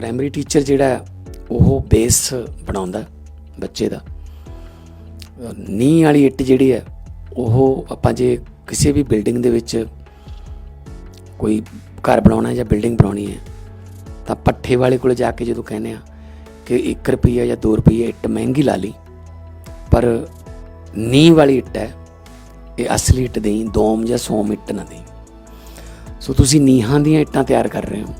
Primary teacher ਜਿਹੜਾ ਉਹ base ਬਣਾਉਂਦਾ ਬੱਚੇ ਦਾ। ਨੀਂਹ ਵਾਲੀ ਇੱਟ ਜਿਹੜੀ ਹੈ, ਉਹ ਆਪਾਂ ਜੇ ਕਿਸੇ ਵੀ ਬਿਲਡਿੰਗ ਦੇ ਵਿੱਚ ਕੋਈ ਘਰ ਬਣਾਉਣਾ ਜਾਂ ਬਿਲਡਿੰਗ ਬਣਾਉਣੀ ਹੈ, ਤਾਂ ਪੱਠੇ ਵਾਲੇ ਕੋਲ ਜਾ ਕੇ ਜਦੋਂ ਕਹਿੰਦੇ ਆ ਕਿ 1 ਰੁਪਈਆ ਜਾਂ 2 ਰੁਪਈਏ ਇੱਟ ਮਹਿੰਗੀ ਲਾ ਲਈ, ਪਰ ਨੀਂਹ ਵਾਲੀ ਇੱਟ ਹੈ, ਇਹ ਅਸਲੀ ਇੱਟ ਦੇਈ, ਦੋਮ ਜਾਂ ਸੋਮ ਇੱਟ ਨਾ ਦੇਈ। ਸੋ ਤੁਸੀਂ ਨੀਹਾਂ ਦੀਆਂ ਇੱਟਾਂ ਤਿਆਰ ਕਰ ਰਹੇ ਹੋ।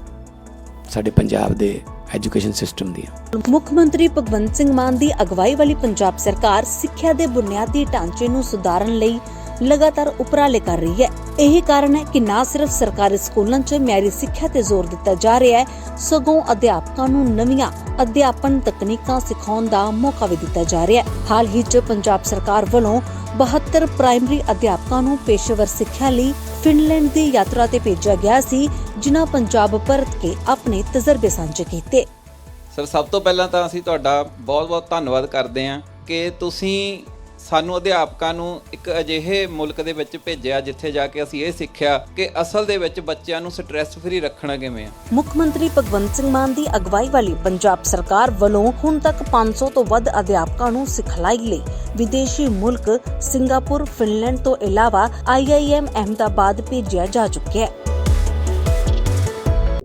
ਸਾਡੇ ਪੰਜਾਬ ਦੇ ਐਜੂਕੇਸ਼ਨ ਸਿਸਟਮ ਦੀਆਂ ਮੁੱਖ ਮੰਤਰੀ ਭਗਵੰਤ ਸਿੰਘ ਮਾਨ ਦੀ ਅਗਵਾਈ ਵਾਲੀ ਪੰਜਾਬ ਸਰਕਾਰ ਸਿੱਖਿਆ ਦੇ ਬੁਨਿਆਦੀ ਢਾਂਚੇ ਨੂੰ ਸੁਧਾਰਨ ਲਈ ਲਗਾਤਾਰ ਉਪਰਾਲੇ ਕਰ ਰਹੀ ਹੈ। ਇਹ ਕਾਰਨ ਹੈ ਕਿ ਨਾ ਸਿਰਫ ਸਰਕਾਰੀ ਸਕੂਲਾਂ 'ਚ ਮਿਆਰੀ ਸਿੱਖਿਆ ਤੇ ਜ਼ੋਰ ਦਿੱਤਾ ਜਾ ਰਿਹਾ ਹੈ, ਸਗੋਂ ਅਧਿਆਪਕਾਂ ਨੂੰ ਨਵੀਆਂ ਅਧਿਆਪਨ ਤਕਨੀਕਾਂ ਸਿਖਾਉਣ ਦਾ ਮੌਕਾ ਵੀ ਦਿੱਤਾ ਜਾ ਰਿਹਾ ਹੈ। ਹਾਲ ਹੀ 'ਚ ਪੰਜਾਬ ਸਰਕਾਰ ਵੱਲੋਂ 72 ਪ੍ਰਾਇਮਰੀ ਅਧਿਆਪਕਾਂ ਨੂੰ ਪੇਸ਼ੇਵਰ ਸਿੱਖਿਆ ਲਈ ਫਿਨਲੈਂਡ ਦੀ ਯਾਤਰਾ ਤੇ ਭੇਜਿਆ ਗਿਆ ਸੀ, ਜਿਨ੍ਹਾਂ ਪੰਜਾਬ ਪਰਤ ਕੇ ਆਪਣੇ ਤਜਰਬੇ ਸਾਂਝੇ ਕੀਤੇ। ਸਰ, ਸਭ ਤੋਂ ਪਹਿਲਾਂ ਤਾਂ ਅਸੀਂ ਤੁਹਾਡਾ ਬਹੁਤ-ਬਹੁਤ ਧੰਨਵਾਦ ਕਰਦੇ ਹਾਂ ਕਿ ਤੁਸੀਂ ਸਾਨੂੰ ਅਧਿਆਪਕਾਂ ਨੂੰ ਇੱਕ ਅਜਿਹੇ ਮੁਲਕ ਦੇ ਵਿੱਚ ਭੇਜਿਆ ਜਿੱਥੇ ਜਾ ਕੇ ਅਸੀਂ ਇਹ ਸਿੱਖਿਆ ਕਿ ਅਸਲ ਦੇ ਵਿੱਚ ਬੱਚਿਆਂ ਨੂੰ ਸਟ੍ਰੈਸ ਫਰੀ ਰੱਖਣਾ ਕਿਵੇਂ ਆ। ਮੁੱਖ ਮੰਤਰੀ ਭਗਵੰਤ ਸਿੰਘ ਮਾਨ ਦੀ ਅਗਵਾਈ ਵਾਲੀ ਪੰਜਾਬ ਸਰਕਾਰ ਵੱਲੋਂ ਹੁਣ ਤੱਕ 500 ਤੋਂ ਵੱਧ ਅਧਿਆਪਕਾਂ ਨੂੰ ਸਿਖਲਾਈ ਲਈ ਵਿਦੇਸ਼ੀ ਮੁਲਕ ਸਿੰਗਾਪੁਰ, ਫਿਨਲੈਂਡ ਤੋਂ ਇਲਾਵਾ IIM ਅਹਿਮਦਾਬਾਦ ਭੇਜਿਆ ਜਾ ਚੁੱਕਿਆ ਹੈ।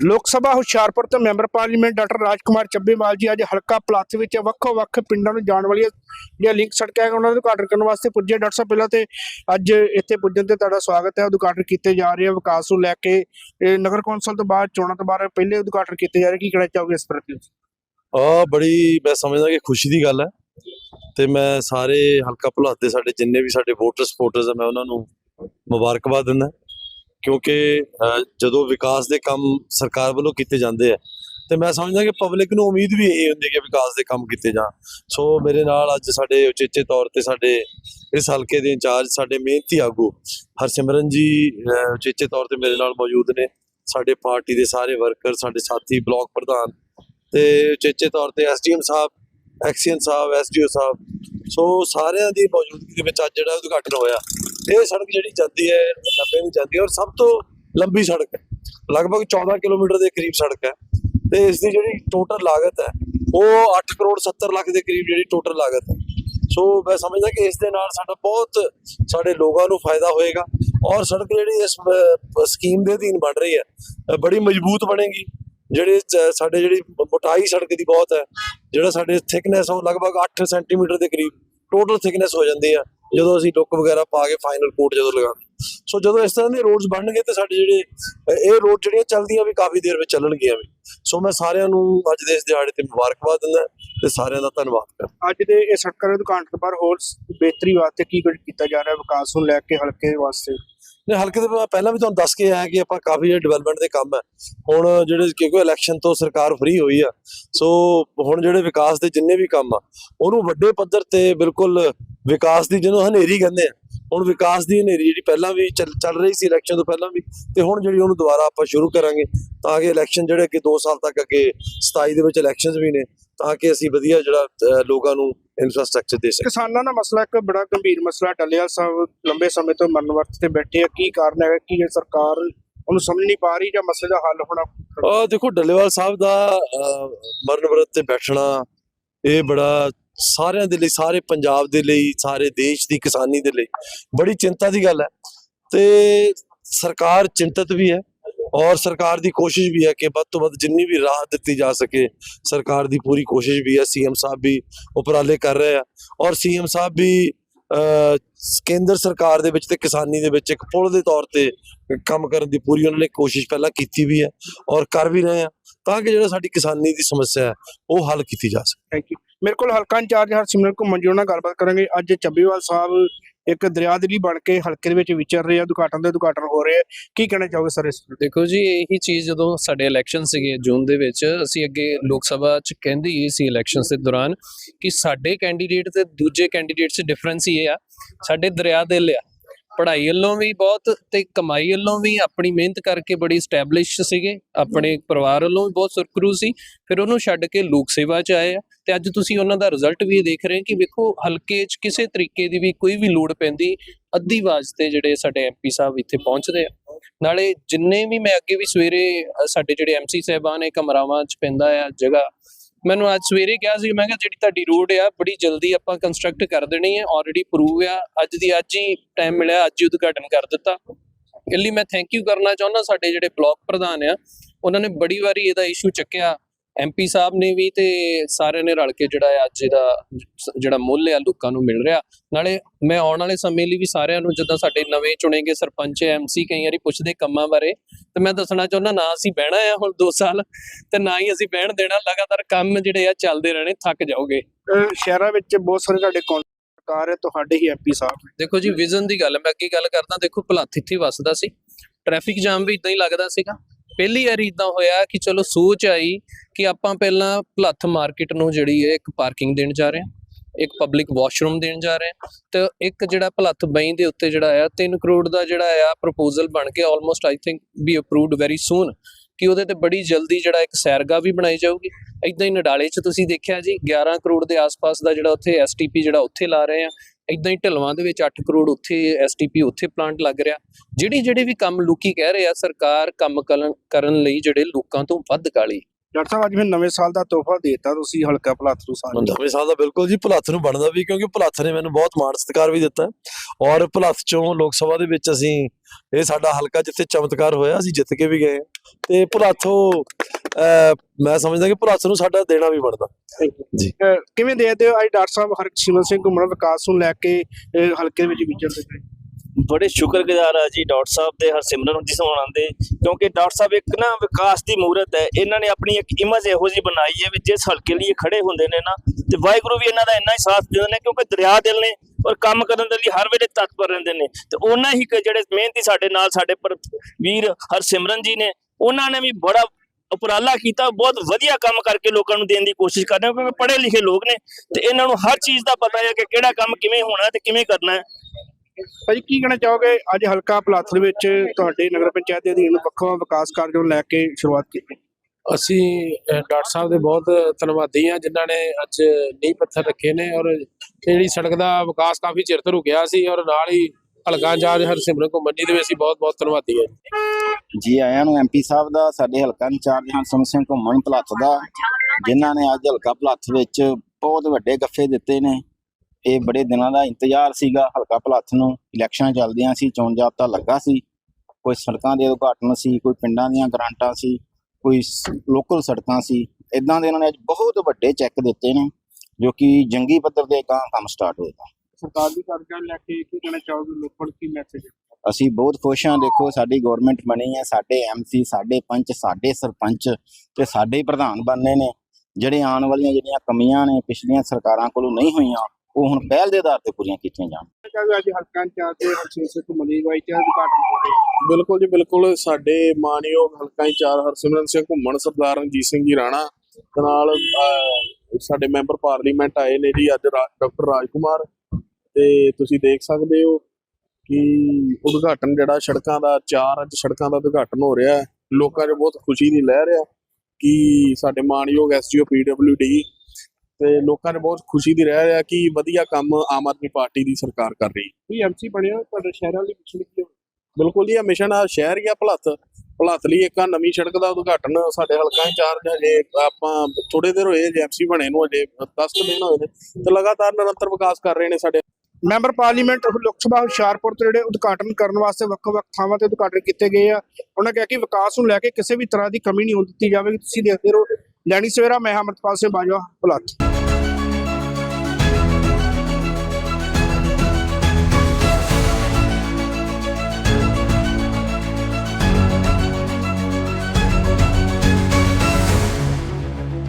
ਲੋਕ ਸਭਾ ਹੁਸ਼ਿਆਰਪੁਰ ਤੋਂ member parliament doctor Rajkumar Chabbewal ji ਅੱਜ ਹਲਕਾ ਪਲਾਥ ਵਿੱਚ ਵੱਖੋ-ਵੱਖ ਪਿੰਡਾਂ ਨੂੰ ਜਾਣ ਵਾਲੀਆਂ ਜਿਹੜੀਆਂ ਲਿੰਕ ਸੜਕਾਂ ਉਹਨਾਂ ਦੇ ਉਦਘਾਟਨ ਕਰਨ ਵਾਸਤੇ ਪੁੱਜੇ। ਡਾਕਟਰ ਸਾਹਿਬ, ਪਹਿਲਾਂ ਤੇ ਅੱਜ ਇੱਥੇ ਪੁੱਜਣ ਤੇ ਤੁਹਾਡਾ ਸਵਾਗਤ ਹੈ। ਉਦਘਾਟਨ ਕੀਤੇ ਜਾ ਰਹੇ ਆ ਵਿਕਾਸ ਨੂੰ ਲੈ ਕੇ। ਨਗਰ ਕੌਂਸਲ ਤੋਂ ਬਾਅਦ, ਚੋਣਾਂ ਤੋਂ ਬਾਅਦ ਪਹਿਲੇ ਉਦਘਾਟਨ ਕੀਤੇ ਜਾ ਰਹੇ। ਕੀ ਕਹਿਣਾ ਚਾਹੋਗੇ ਇਸ ਪ੍ਰਤੀ? ਆ, ਬੜੀ ਮੈਂ ਸਮਝਦਾ ਕਿ ਖੁਸ਼ੀ ਦੀ ਗੱਲ ਹੈ। ਤੇ ਮੈਂ ਸਾਰੇ ਹਲਕਾ ਭੁਲਾਤ ਦੇ ਸਾਡੇ ਜਿੰਨੇ ਵੀ ਸਾਡੇ ਵੋਟਰ ਸਪੋਰਟਰਸ ਆ, ਮੈਂ ਉਹਨਾਂ ਨੂੰ ਮੁਬਾਰਕਬਾਦ ਦਿੰਦਾ। ਕਿਉਂਕਿ ਜਦੋਂ ਵਿਕਾਸ ਦੇ ਕੰਮ ਸਰਕਾਰ ਵੱਲੋਂ ਕੀਤੇ ਜਾਂਦੇ ਆ, ਤੇ ਮੈਂ ਸਮਝਦਾ ਕਿ ਪਬਲਿਕ ਨੂੰ ਉਮੀਦ ਵੀ ਇਹ ਹੁੰਦੀ ਕਿ ਵਿਕਾਸ ਦੇ ਕੰਮ ਕੀਤੇ ਜਾਣ। ਸੋ ਮੇਰੇ ਨਾਲ ਅੱਜ ਸਾਡੇ ਉਚੇਚੇ ਤੌਰ ਤੇ ਸਾਡੇ ਇਸ ਹਲਕੇ ਦੇ ਇੰਚਾਰਜ, ਸਾਡੇ ਮਿਹਨਤੀ ਆਗੂ ਹਰਸਿਮਰਨ ਜੀ ਉਚੇਚੇ ਤੌਰ ਤੇ ਮੇਰੇ ਨਾਲ ਮੌਜੂਦ ਨੇ। ਸਾਡੇ ਪਾਰਟੀ ਦੇ ਸਾਰੇ ਵਰਕਰ, ਸਾਡੇ ਸਾਥੀ, ਬਲਾਕ ਪ੍ਰਧਾਨ ਤੇ ਉਚੇਚੇ ਤੌਰ ਤੇ ਐਸਡੀਐਮ ਸਾਹਿਬ ਐਕਸੀਅਨ ਸਾਹਿਬ, ਐਸਡੀਓ ਸਾਹਿਬ। ਸੋ ਸਾਰਿਆਂ ਦੀ ਮੌਜੂਦਗੀ ਦੇ ਵਿੱਚ ਅੱਜ ਜਿਹੜਾ ਉਦਘਾਟਨ ਹੋਇਆ ਇਹ ਸੜਕ ਜਿਹੜੀ ਜਾਂਦੀ ਹੈ, ਨੱਬੇ ਨੂੰ ਜਾਂਦੀ ਹੈ ਔਰ ਸਭ ਤੋਂ ਲੰਬੀ ਸੜਕ ਹੈ। ਲਗਭਗ 14 ਕਿਲੋਮੀਟਰ ਦੇ ਕਰੀਬ ਸੜਕ ਹੈ ਤੇ ਇਸ ਦੀ ਜਿਹੜੀ ਟੋਟਲ ਲਾਗਤ ਹੈ, ਉਹ 8 ਕਰੋੜ 70 ਲੱਖ ਦੇ ਕਰੀਬ ਜਿਹੜੀ ਟੋਟਲ ਲਾਗਤ ਹੈ। ਸੋ ਮੈਂ ਸਮਝਦਾ ਕਿ ਇਸ ਦੇ ਨਾਲ ਸਾਡਾ ਬਹੁਤ ਸਾਡੇ ਲੋਕਾਂ ਨੂੰ ਫਾਇਦਾ ਹੋਏਗਾ ਔਰ ਸੜਕ ਜਿਹੜੀ ਇਸ ਸਕੀਮ ਦੇ ਅਧੀਨ ਬਣ ਰਹੀ ਹੈ ਬੜੀ ਮਜ਼ਬੂਤ ਬਣੇਗੀ। ਜਿਹੜੇ ਸਾਡੇ ਜਿਹੜੀ ਮੋਟਾਈ ਸੜਕ ਦੀ ਬਹੁਤ ਹੈ, ਜਿਹੜਾ ਸਾਡੇ ਥਿਕਨੈਸ ਉਹ ਲਗਭਗ 8 ਸੈਂਟੀਮੀਟਰ ਦੇ ਕਰੀਬ ਟੋਟਲ ਥਿਕਨੈਸ ਹੋ ਜਾਂਦੀ ਹੈ। ਜਦੋਂ ਅਸੀਂ ਲੁੱਕ ਵਗੈਰਾ ਪਾ ਕੇ ਫਾਈਨਲ ਕੋਟ ਜਦੋਂ ਲਗਾਉਂਦੇ ਸੋ ਜਦੋਂ ਇਸ ਤਰ੍ਹਾਂ ਦੇ ਰੋਡਸ ਬਣਨਗੇ ਤੇ ਸਾਡੇ ਜਿਹੜੇ ਇਹ ਰੋਡ ਜਿਹੜੀਆਂ ਚੱਲਦੀਆਂ ਵੀ ਕਾਫੀ ਦੇਰ ਵਿੱਚ ਚੱਲਣਗੀਆਂ ਵੀ। ਸੋ ਮੈਂ ਸਾਰਿਆਂ ਨੂੰ ਅੱਜ ਦੇ ਇਸ ਦਿਹਾੜੇ ਤੇ ਮੁਬਾਰਕਬਾਦ ਦਿੰਦਾ ਤੇ ਸਾਰਿਆਂ ਦਾ ਧੰਨਵਾਦ ਕਰਦਾ। ਅੱਜ ਦੇ ਇਹ ਸੜਕਾਂ ਦੇ ਉਦਘਾਟਨ ਤੋਂ ਬਾਅਦ ਹੋਰ ਬਿਹਤਰੀ ਵਾਸਤੇ ਕੀ ਕੁਝ ਕੀਤਾ ਜਾ ਰਿਹਾ ਵਿਕਾਸ ਨੂੰ ਲੈ ਕੇ ਹਲਕੇ ਵਾਸਤੇ? ਨੇ ਹਲਕੇ ਦੇ ਮੈਂ ਪਹਿਲਾਂ ਵੀ ਤੁਹਾਨੂੰ ਦੱਸ ਕੇ ਆਇਆ ਕਿ ਆਪਾਂ ਕਾਫੀ ਜਿਹੜੇ ਡਿਵੈਲਪਮੈਂਟ ਦੇ ਕੰਮ ਹੈ ਹੁਣ ਜਿਹੜੇ ਕਿਉਂਕਿ ਇਲੈਕਸ਼ਨ ਤੋਂ ਸਰਕਾਰ ਫ੍ਰੀ ਹੋਈ ਆ ਸੋ ਹੁਣ ਜਿਹੜੇ ਵਿਕਾਸ ਦੇ ਜਿੰਨੇ ਵੀ ਕੰਮ ਆ, ਉਹਨੂੰ ਵੱਡੇ ਪੱਧਰ ਤੇ ਬਿਲਕੁਲ ਵਿਕਾਸ ਦੀ ਜਿਹਨੂੰ ਹਨੇਰੀ ਕਹਿੰਦੇ ਆ, ਹੁਣ ਵਿਕਾਸ ਦੀ ਹਨੇਰੀ ਜਿਹੜੀ ਪਹਿਲਾਂ ਵੀ ਚੱਲ ਚੱਲ ਰਹੀ ਸੀ ਇਲੈਕਸ਼ਨ ਤੋਂ ਪਹਿਲਾਂ ਵੀ, ਤੇ ਹੁਣ ਜਿਹੜੀ ਉਹਨੂੰ ਦੁਬਾਰਾ ਆਪਾਂ ਸ਼ੁਰੂ ਕਰਾਂਗੇ, ਤਾਂ ਕਿ ਇਲੈਕਸ਼ਨ ਜਿਹੜੇ ਕਿ 2 ਸਾਲ ਤੱਕ ਅੱਗੇ 27 ਦੇ ਵਿੱਚ ਇਲੈਕਸ਼ਨਸ ਵੀ ਨੇ, ਤਾਂ ਕਿ ਅਸੀਂ ਵਧੀਆ ਜਿਹੜਾ ਲੋਕਾਂ ਨੂੰ ਇਨਫਰਾਸਟ੍ਰਕਚਰ ਦੇ ਸਕੀਏ ਕਿਸਾਨਾਂ ਦਾ ਮਸਲਾ ਇੱਕ ਬੜਾ ਗੰਭੀਰ ਮਸਲਾ ਡੱਲਿਆ ਸਾਹਿਬ ਲੰਬੇ ਸਮੇਂ ਤੋਂ ਮਰਨ ਵਰਤ ਤੇ ਬੈਠੇ ਆ। ਕੀ ਕਾਰਨ ਹੈ ਕਿ ਇਹ ਸਰਕਾਰ ਉਹਨੂੰ ਸਮਝ ਨਹੀਂ ਪਾ ਰਹੀ ਜਾਂ ਮਸਲੇ ਦਾ ਹੱਲ ਹੋਣਾ ਆ ਦੇਖੋ ਡੱਲੇਵਾਲ ਸਾਹਿਬ ਦਾ ਅਹ, ਮਰਨ ਵਰਤ ਤੇ ਬੈਠਣਾ ਇਹ ਬੜਾ ਸਾਰਿਆਂ ਦੇ ਲਈ ਸਾਰੇ ਪੰਜਾਬ ਦੇ ਲਈ ਸਾਰੇ ਦੇਸ਼ ਦੀ ਕਿਸਾਨੀ ਦੇ ਲਈ ਬੜੀ ਚਿੰਤਾ ਦੀ ਗੱਲ ਹੈ। ਤੇ ਸਰਕਾਰ ਚਿੰਤਤ ਵੀ ਹੈ। ਔਰ ਸਰਕਾਰ ਦੀ ਕੋਸ਼ਿਸ਼ ਵੀ ਹੈ ਕਿ ਵੱਧ ਤੋਂ ਵੱਧ ਜਿੰਨੀ ਵੀ ਰਾਹਤ ਦਿੱਤੀ ਜਾ ਸਕੇ, ਸਰਕਾਰ ਦੀ ਪੂਰੀ ਕੋਸ਼ਿਸ਼ ਵੀ ਹੈ, ਸੀਐਮ ਸਾਹਿਬ ਵੀ ਉਪਰਾਲੇ ਕਰ ਰਹੇ ਆ। ਔਰ ਸੀਐਮ ਸਾਹਿਬ ਵੀ ਕੇਂਦਰ ਸਰਕਾਰ ਦੇ ਵਿੱਚ ਤੇ ਕਿਸਾਨੀ ਦੇ ਵਿੱਚ ਇੱਕ ਪੁਲ ਦੇ ਤੌਰ ਤੇ ਕੰਮ ਕਰਨ ਦੀ ਪੂਰੀ ਉਹਨਾਂ ਨੇ ਕੋਸ਼ਿਸ਼ ਪਹਿਲਾਂ ਕੀਤੀ ਵੀ ਹੈ ਔਰ ਕਰ ਵੀ ਰਹੇ ਆ ਤਾਂ ਕਿ ਜਿਹੜਾ ਸਾਡੀ ਕਿਸਾਨੀ ਦੀ ਸਮੱਸਿਆ ਹੈ, ਉਹ ਹੱਲ ਕੀਤੀ ਜਾ ਸਕੇ। ਥੈਂਕ ਯੂ ਮੇਰੇ ਕੋਲ ਹਲਕਾ ਇੰਚਾਰਜ ਹਰਸਿਮਰਨ ਘੁੰਮਣ ਜੀ, ਉਹਨਾਂ ਨਾਲ ਗੱਲਬਾਤ ਕਰਾਂਗੇ। ਅੱਜ ਚੱਬੇਵਾਲ ਸਾਹਿਬ ਇੱਕ ਦਰਿਆ ਦੇ ਲਈ ਬਣ ਕੇ ਹਲਕੇ ਦੇ ਵਿੱਚ ਵਿਚਰ ਰਹੇ ਆ, ਉਦਘਾਟਨ ਦੇ ਉਦਘਾਟਨ ਹੋ ਰਹੇ ਆ। ਕੀ ਕਹਿਣਾ ਚਾਹੋਗੇ ਸਰ ਇਸ ਤੇ ਦੇਖੋ ਜੀ, ਇਹੀ ਚੀਜ਼ ਜਦੋਂ ਸਾਡੇ ਇਲੈਕਸ਼ਨ ਸੀਗੇ ਜੂਨ ਦੇ ਵਿੱਚ, ਅਸੀਂ ਅੱਗੇ ਲੋਕ ਸਭਾ ਚ ਕਹਿੰਦੇ ਹੀ ਸੀ ਇਲੈਕਸ਼ਨਸ ਦੇ ਦੌਰਾਨ ਕਿ ਸਾਡੇ ਕੈਂਡੀਡੇਟ ਤੇ ਦੂਜੇ ਕੈਂਡੀਡੇਟ 'ਚ ਡਿਫਰੈਂਸ ਇਹ ਆ, ਸਾਡੇ ਦਰਿਆ ਦਿਲ ਆ ਪੜ੍ਹਾਈ ਵੱਲੋਂ ਵੀ ਬਹੁਤ ਤੇ ਕਮਾਈ ਵੱਲੋਂ ਵੀ ਆਪਣੀ ਮਿਹਨਤ ਕਰਕੇ ਬੜੀ ਸਟੈਬਲਿਸ਼ ਸੀਗੇ। ਆਪਣੇ ਪਰਿਵਾਰ ਵੱਲੋਂ ਵੀ ਬਹੁਤ ਸੁਰਖਰੂ ਸੀ। ਫਿਰ ਉਹਨੂੰ ਛੱਡ ਕੇ ਲੋਕ ਸੇਵਾ 'ਚ ਆਏ ਆ। ਤੇ ਅੱਜ ਤੁਸੀਂ ਉਹਨਾਂ ਦਾ ਰਿਜ਼ਲਟ ਵੀ ਇਹ ਦੇਖ ਰਹੇ ਕਿ ਵੇਖੋ, ਹਲਕੇ 'ਚ ਕਿਸੇ ਤਰੀਕੇ ਦੀ ਵੀ ਕੋਈ ਵੀ ਲੋੜ ਪੈਂਦੀ, ਅੱਧੀ ਆਵਾਜ਼ ਤੇ ਜਿਹੜੇ ਸਾਡੇ ਐਮਪੀ ਸਾਹਿਬ ਇੱਥੇ ਪਹੁੰਚਦੇ ਆ। ਨਾਲੇ ਜਿੰਨੇ ਵੀ ਮੈਂ ਅੱਗੇ ਵੀ ਸਵੇਰੇ ਸਾਡੇ ਜਿਹੜੇ ਐਮਸੀ ਸਾਹਿਬਾਨ ਨੇ, ਕਮਰਾਵਾਂ ਚ ਪੈਂਦਾ ਆ ਜਗ੍ਹਾ, ਮੈਨੂੰ ਅੱਜ ਸਵੇਰੇ ਕਿਹਾ ਸੀ, ਮੈਂ ਕਿਹਾ ਜਿਹੜੀ ਤੁਹਾਡੀ ਰੋਡ ਆ, ਬੜੀ ਜਲਦੀ ਆਪਾਂ ਕੰਸਟਰਕਟ ਕਰ ਦੇਣੀ ਹੈ ਆਲਰੇਡੀ ਪ੍ਰੂਵ ਆ, ਅੱਜ ਦੀ ਅੱਜ ਹੀ ਟਾਈਮ ਮਿਲਿਆ, ਅੱਜ ਹੀ ਉਦਘਾਟਨ ਕਰ ਦਿੱਤਾ। ਇਸ ਮੈਂ ਥੈਂਕ ਯੂ ਕਰਨਾ ਚਾਹੁੰਦਾ, ਸਾਡੇ ਜਿਹੜੇ ਬਲਾਕ ਪ੍ਰਧਾਨ ਆ, ਉਹਨਾਂ ਨੇ ਬੜੀ ਵਾਰੀ ਇਹਦਾ ਇਸ਼ੂ ਚੱਕਿਆ ਐਮਪੀ ਸਾਹਿਬ ਨੇ ਵੀ ਤੇ ਸਾਰਿਆਂ ਨੇ ਰਲ ਕੇ ਜਿਹੜਾ ਅੱਜ ਇਹਦਾ ਜਿਹੜਾ ਮੁੱਲ ਆ ਲੋਕਾਂ ਨੂੰ ਮਿਲ ਰਿਹਾ। ਨਾਲੇ ਮੈਂ ਆਉਣ ਵਾਲੇ ਸਮੇਂ ਲਈ ਵੀ ਸਾਰਿਆਂ ਨੂੰ ਜਦੋਂ ਸਾਡੇ ਨਵੇਂ ਚੁਣੇ ਗਏ ਸਰਪੰਚ ਐਮਸੀ ਕਈ ਵਾਰੀ ਪੁੱਛਦੇ ਕੰਮਾਂ ਬਾਰੇ ਤੇ ਮੈਂ ਦੱਸਣਾ ਚਾਹੁੰਦਾ ਨਾ ਅਸੀਂ ਬਹਿਣਾ ਆ ਹੁਣ 2 ਸਾਲ ਤੇ ਨਾ ਹੀ ਅਸੀਂ ਬਹਿਣ ਦੇਣਾ ਲਗਾਤਾਰ ਕੰਮ ਜਿਹੜੇ ਆ ਚੱਲਦੇ ਰਹਿਣੇ ਥੱਕ ਜਾਓਗੇ। ਸ਼ਹਿਰਾਂ ਵਿੱਚ ਬਹੁਤ ਸਾਰੇ ਤੁਹਾਡੇ ਕੌਂਟੈਕਟ ਹੈ ਤੁਹਾਡੇ ਹੀ ਐਮਪੀ ਸਾਹਿਬ ਨੇ। ਦੇਖੋ ਜੀ ਵਿਜ਼ਨ ਦੀ ਗੱਲ ਮੈਂ ਅੱਗੇ ਗੱਲ ਕਰਦਾ ਦੇਖੋ ਭਲੱਥ ਇੱਥੇ ਵਸਦਾ ਸੀ ਟ੍ਰੈਫਿਕ ਜਾਮ ਵੀ ਇਦਾਂ ਹੀ ਲੱਗਦਾ ਸੀਗਾ। ਪਹਿਲੀ ਵਾਰੀ ਇਦਾਂ ਹੋਇਆ ਕਿ ਚਲੋ ਸੋਚ ਆਈ ਕਿ ਆਪਾਂ ਪਹਿਲਾਂ ਭਲੱਥ ਮਾਰਕੀਟ ਨੂੰ ਜਿਹੜੀ ਹੈ ਇੱਕ ਪਾਰਕਿੰਗ ਦੇਣ ਜਾ ਰਹੇ ਹਾਂ, ਇੱਕ ਪਬਲਿਕ ਵਾਸ਼ਰੂਮ ਦੇਣ ਜਾ ਰਹੇ ਹਾਂ। ਤੇ ਇੱਕ ਜਿਹੜਾ ਭਲੱਥ ਬਈ ਦੇ ਉੱਤੇ ਜਿਹੜਾ ਆ 3 ਕਰੋੜ ਦਾ ਜਿਹੜਾ ਆ ਪ੍ਰਪੋਜ਼ਲ ਬਣ ਕੇ almost I think be approved very soon ਕਿ ਉਹਦੇ ਤੇ ਬੜੀ ਜਲਦੀ ਜਿਹੜਾ ਇੱਕ ਸੈਰਗਾ ਵੀ ਬਣਾਈ ਜਾਊਗੀ। ਇਦਾਂ ਹੀ ਨਡਾਲੇ 'ਚ ਤੁਸੀਂ ਦੇਖਿਆ ਜੀ 11 ਕਰੋੜ ਦੇ ਆਸ-ਪਾਸ ਦਾ ਜਿਹੜਾ ਉੱਥੇ ਐਸਟੀਪੀ ਜਿਹੜਾ ਉੱਥੇ ਲਾ ਰਹੇ ਆ ਇਦਾਂ ਹੀ ਢਲਵਾਂ ਦੇ ਵਿੱਚ 8 ਕਰੋੜ ਉੱਥੇ ਐਸਟੀਪੀ ਉੱਥੇ ਪਲਾਂਟ ਲੱਗ ਰਿਹਾ ਜਿਹੜੀ ਜਿਹੜੇ ਵੀ ਕੰਮ ਲੋਕੀ ਕਹਿ ਰਹੇ ਆ ਸਰਕਾਰ ਕੰਮ ਕਰਨ ਲਈ ਜਿਹੜੇ ਲੋਕਾਂ ਤੋਂ ਵੱਧ ਕਾਲੀ ਡਾਕਟਰ ਸਾਹਿਬ ਅੱਜ ਫਿਰ ਨਵੇਂ ਸਾਲ ਦਾ ਤੋਹਫਾ ਦੇਤਾ ਤੁਸੀਂ ਹਲਕਾ ਨੂੰ ਸਾਰੇ ਨਵੇਂ ਸਾਲ ਦਾ ਬਿਲਕੁਲ ਜੀ ਭੁਲੱਥ ਨੂੰ ਬਣਦਾ ਵੀ ਕਿਉਂਕਿ ਭੁਲੱਥ ਨੇ ਮੈਨੂੰ ਬਹੁਤ ਮਾਣ ਸਤਿਕਾਰ ਵੀ ਦਿੱਤਾ। ਔਰ ਭੁਲੱਥ ਚੋਂ ਲੋਕ ਸਭਾ ਦੇ ਵਿੱਚ ਅਸੀਂ ਇਹ ਸਾਡਾ ਹਲਕਾ ਜਿੱਥੇ ਚਮਤਕਾਰ ਹੋਇਆ ਅਸੀਂ ਜਿੱਤ ਕੇ ਵੀ ਗਏ। ਤੇ ਭੁਲੱਥੋਂ ਮੈਂ ਸਮਝਦਾ ਕਿ ਭੁਲੱਥ ਨੂੰ ਸਾਡਾ ਦੇਣਾ ਵੀ ਬਣਦਾ। ਅਹ ਕਿਵੇਂ ਦੇਖਦੇ ਹੋ ਅੱਜ ਡਾਕਟਰ ਸਾਹਿਬ ਹਰਸਿਮਰਤ ਸਿੰਘ ਘੁੰਮਣ ਵਿਕਾਸ ਨੂੰ ਲੈ ਕੇ ਹਲਕੇ ਦੇ ਵਿੱਚ ਵਿਚਰਦੇ ਪਏ ਬੜੇ ਸ਼ੁਕਰਗੁਜ਼ਾਰ ਆ ਜੀ ਡਾਕਟਰ ਸਾਹਿਬ ਦੇ ਹਰਸਿਮਰਨ ਜੀ ਸੋਹਣਾ ਦੇ ਕਿਉਂਕਿ ਡਾਕਟਰ ਸਾਹਿਬ ਇੱਕ ਨਾ ਵਿਕਾਸ ਦੀ ਮੂਰਤ ਹੈ। ਇਹਨਾਂ ਨੇ ਆਪਣੀ ਇੱਕ ਇਮੇਜ ਇਹੋ ਜੀ ਬਣਾਈ ਹੈ ਵੀ ਜਿਸ ਹਲਕੇ ਲਈ ਖੜੇ ਹੁੰਦੇ ਨੇ ਨਾ ਤੇ ਵਾਹਿਗੁਰੂ ਵੀ ਇਹਨਾਂ ਦਾ ਇੰਨਾ ਹੀ ਸਾਥ ਦਿੰਦੇ ਨੇ ਕਿਉਂਕਿ ਦਰਿਆ ਦਿਲ ਨੇ ਔਰ ਕੰਮ ਕਰਨ ਦੇ ਲਈ ਹਰ ਵੇਲੇ ਤਤਪਰ ਰਹਿੰਦੇ ਨੇ। ਤੇ ਉਹਨਾਂ ਹੀ ਜਿਹੜੇ ਮਿਹਨਤੀ ਸਾਡੇ ਨਾਲ ਸਾਡੇ ਪਰ ਵੀਰ ਹਰਸਿਮਰਨ ਜੀ ਨੇ ਉਹਨਾਂ ਨੇ ਵੀ ਬੜਾ ਉਪਰਾਲਾ ਕੀਤਾ ਬਹੁਤ ਵਧੀਆ ਕੰਮ ਕਰਕੇ ਲੋਕਾਂ ਨੂੰ ਦੇਣ ਦੀ ਕੋਸ਼ਿਸ਼ ਕਰ ਰਹੇ ਨੇ ਕਿਉਂਕਿ ਪੜ੍ਹੇ ਲਿਖੇ ਲੋਕ ਨੇ ਤੇ ਇਹਨਾਂ ਨੂੰ ਹਰ ਚੀਜ਼ ਦਾ ਪਤਾ ਹੈ ਕਿ ਕਿਹੜਾ ਕੰਮ ਕਿਵੇਂ ਹੋਣਾ ਤੇ ਕਿਵੇਂ ਕਰਨਾ ਹੈ। ਭਾਜੀ ਕੀ ਕਹਿਣਾ ਚਾਹੋਗੇ? ਅੱਜ ਹਲਕਾ ਦੇ ਵਿੱਚ ਤੁਹਾਡੇ ਨਗਰ ਪੰਚਾਇਤ ਦੇ ਅਧੀਨ ਵੱਖੋ ਵਿਕਾਸ ਕਾਰਜਾਂ ਨੂੰ ਲੈ ਕੇ ਸ਼ੁਰੂਆਤ ਕੀਤੀ। ਅਸੀਂ ਡਾਕਟਰ ਸਾਹਿਬ ਦੇ ਬਹੁਤ ਧੰਨਵਾਦੀ ਹਾਂ ਜਿਨ੍ਹਾਂ ਨੇ ਅੱਜ ਨੀਂਹ ਪੱਥਰ ਰੱਖੇ ਨੇ ਔਰ ਜਿਹੜੀ ਸੜਕ ਦਾ ਵਿਕਾਸ ਕਾਫੀ ਚਿਰ ਤੋਂ ਰੁਕਿਆ ਸੀ ਔਰ ਨਾਲ ਹੀ ਹਲਕਾ ਇੰਚਾਰਜ ਹਰਸਿਮਰਨ ਘੁੰਮਣ ਜੀ ਦੇ ਵੀ ਅਸੀਂ ਬਹੁਤ ਬਹੁਤ ਧੰਨਵਾਦੀ ਹਾਂ ਜੀ। ਆਇਆਂ ਨੂੰ ਐਮਪੀ ਸਾਹਿਬ ਦਾ, ਸਾਡੇ ਹਲਕਾ ਇੰਚਾਰਜ ਹੰਸਮ ਸਿੰਘ ਘੁੰਮਣ ਭਲੱਥ ਦਾ, ਜਿਨ੍ਹਾਂ ਨੇ ਅੱਜ ਹਲਕਾ ਭਲੱਥ ਵਿੱਚ ਬਹੁਤ ਵੱਡੇ ਗੱਫੇ ਦਿੱਤੇ ਨੇ। ਇਹ ਬੜੇ ਦਿਨਾਂ ਦਾ ਇੰਤਜ਼ਾਰ ਸੀਗਾ ਹਲਕਾ ਭਲੱਥ ਨੂੰ। ਇਲੈਕਸ਼ਨ ਚੱਲਦੀਆਂ ਸੀ, ਚੋਣ ਜਾਬਤਾ ਲੱਗਾ ਸੀ। ਕੋਈ ਸੜਕਾਂ ਦੇ ਉਦਘਾਟਨ ਸੀ, ਕੋਈ ਪਿੰਡਾਂ ਦੀਆਂ ਗ੍ਰਾਂਟਾਂ ਸੀ, ਕੋਈ ਲੋਕਲ ਸੜਕਾਂ ਸੀ। ਇਦਾਂ ਦੇ ਇਹਨਾਂ ਨੇ ਅੱਜ ਬਹੁਤ ਵੱਡੇ ਚੈੱਕ ਦਿੱਤੇ ਨੇ, ਜੋ ਕਿ ਜੰਗੀ ਪੱਧਰ ਦੇ ਕੰਮ ਸਟਾਰਟ ਹੋਏਗਾ ਸਰਕਾਰ ਦੀ ਕਾਰਜਾਂ ਲੈ ਕੇ ਕੀ ਕਹਿਣਾ ਚਾਹੋਗੇ ਲੋਕਾਂ ਨੂੰ ਕੀ ਮੈਸੇਜ ਅਸੀਂ ਬਹੁਤ ਖੁਸ਼ ਹਾਂ ਦੇਖੋ ਸਾਡੀ ਗਵਰਨਮੈਂਟ ਬਣੀ ਹੈ ਸਾਡੇ ਐਮਸੀ ਸਾਡੇ ਪੰਚ ਸਾਡੇ ਸਰਪੰਚ ਤੇ ਸਾਡੇ ਪ੍ਰਧਾਨ ਬਣਨੇ ਨੇ। ਜਿਹੜੇ ਆਉਣ ਵਾਲੀਆਂ ਜਿਹੜੀਆਂ ਕਮੀਆਂ ਨੇ ਪਿਛਲੀਆਂ ਸਰਕਾਰਾਂ ਕੋਲੋਂ ਨਹੀਂ ਹੋਈਆਂ ਉਹ ਹੁਣ ਪਹਿਲ ਦੇ ਆਧਾਰ ਤੇ ਪੂਰੀਆਂ ਕੀਤੀਆਂ ਜਾਣ। ਅੱਜ ਹਲਕਾ ਇੰਚਾਰਜ ਤੇ ਹਰਸਿਮਰਤ ਸਿੰਘ ਘੁੰਮਣ ਅਗਵਾਈ ਚ ਉਦਘਾਟਨ ਬਿਲਕੁਲ ਜੀ ਬਿਲਕੁਲ ਸਾਡੇ ਮਾਨਯੋਗ ਹਲਕਾ ਇੰਚਾਰਜ ਹਰਸਿਮਰਨ ਸਿੰਘ ਘੁੰਮਣ ਸਰਦਾਰ ਰਣਜੀਤ ਸਿੰਘ ਜੀ ਰਾਣਾ ਨਾਲ ਸਾਡੇ ਮੈਂਬਰ ਪਾਰਲੀਮੈਂਟ ਆਏ ਨੇ ਜੀ ਅੱਜ ਡਾਕਟਰ ਰਾਜਕੁਮਾਰ ਤੇ ਤੁਸੀਂ ਦੇਖ ਸਕਦੇ ਹੋ ਕਿ ਉਦਘਾਟਨ ਜਿਹੜਾ ਸੜਕਾਂ ਦਾ ਚਾਰ ਅੱਜ ਸੜਕਾਂ ਦਾ ਉਦਘਾਟਨ ਹੋ ਰਿਹਾ ਹੈ। ਲੋਕਾਂ 'ਚ ਬਹੁਤ ਖੁਸ਼ੀ ਦੀ ਲਹਿਰ ਆ ਕਿ ਸਾਡੇ ਮਾਨਯੋਗ ਐਸਜੀਓ ਪੀਡਬਲਯੂਡੀ ਤੇ ਲੋਕਾਂ 'ਚ ਬਹੁਤ ਖੁਸ਼ੀ ਦੀ ਰਹਿ ਰਿਹਾ ਕਿ ਵਧੀਆ ਕੰਮ ਆਮ ਆਦਮੀ ਪਾਰਟੀ ਦੀ ਸਰਕਾਰ ਕਰ ਰਹੀ। ਹੈ ਕੋਈ ਐਮਸੀ ਬਣਿਆ ਤੁਹਾਡੇ ਸ਼ਹਿਰਾਂ ਲਈ ਪਿਛਲੇ ਕੀ ਬਿਲਕੁਲ ਜੀ ਇਹ ਮਿਸ਼ਨ ਆ ਸ਼ਹਿਰ ਹੀ ਆ ਭਲੱਥ। ਭਲੱਥ ਲਈ ਇੱਕ ਆ ਨਵੀਂ ਸੜਕ ਦਾ ਉਦਘਾਟਨ ਸਾਡੇ ਹਲਕਾ ਇੰਚਾਰਜ ਹਜੇ ਆਪਾਂ ਥੋੜੇ ਦਿਨ ਹੋਏ ਐਮਸੀ ਬਣੇ ਨੂੰ ਅਜੇ 10 ਦਿਨ ਹੋਏ ਨੇ ਤੇ ਲਗਾਤਾਰ ਨਿਰੰਤਰ ਵਿਕਾਸ ਕਰ ਰਹੇ ਨੇ ਸਾਡੇ ਮੈਂਬਰ ਪਾਰਲੀਮੈਂਟ ਲੋਕ ਸਭਾ ਹੁਸ਼ਿਆਰਪੁਰ ਤੋਂ ਜਿਹੜੇ ਉਦਘਾਟਨ ਕਰਨ ਵਾਸਤੇ ਵੱਖ-ਵੱਖ ਥਾਵਾਂ ਤੇ ਉਦਘਾਟਨ ਕੀਤੇ ਗਏ ਆ। ਉਹਨਾਂ ਕਿਹਾ ਕਿ ਵਿਕਾਸ ਨੂੰ ਲੈ ਕੇ ਕਿਸੇ ਵੀ ਤਰ੍ਹਾਂ ਦੀ ਕਮੀ ਨਹੀਂ ਹੋਣ ਦਿੱਤੀ ਜਾਵੇਗੀ। ਤੁਸੀਂ ਦੇਖਦੇ ਰਹੋ। ਲੈਣੀ ਸਵੇਰਾ, ਮੈਂ ਹਾਂ ਸਿੰਘ ਬਾਜਵਾ ਭੁਲੱਥ